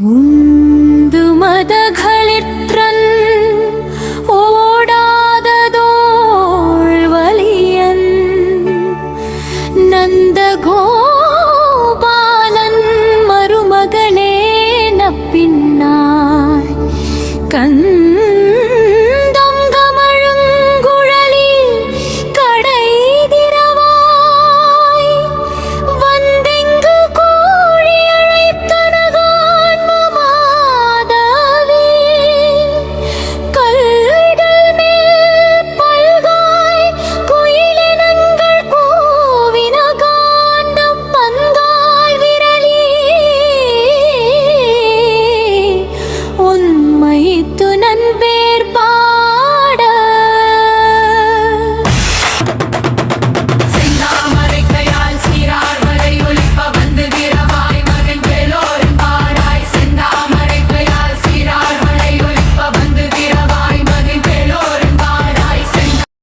உந்து மதகளிற்றன் ஓடாததோள் வலியன். நந்தகோ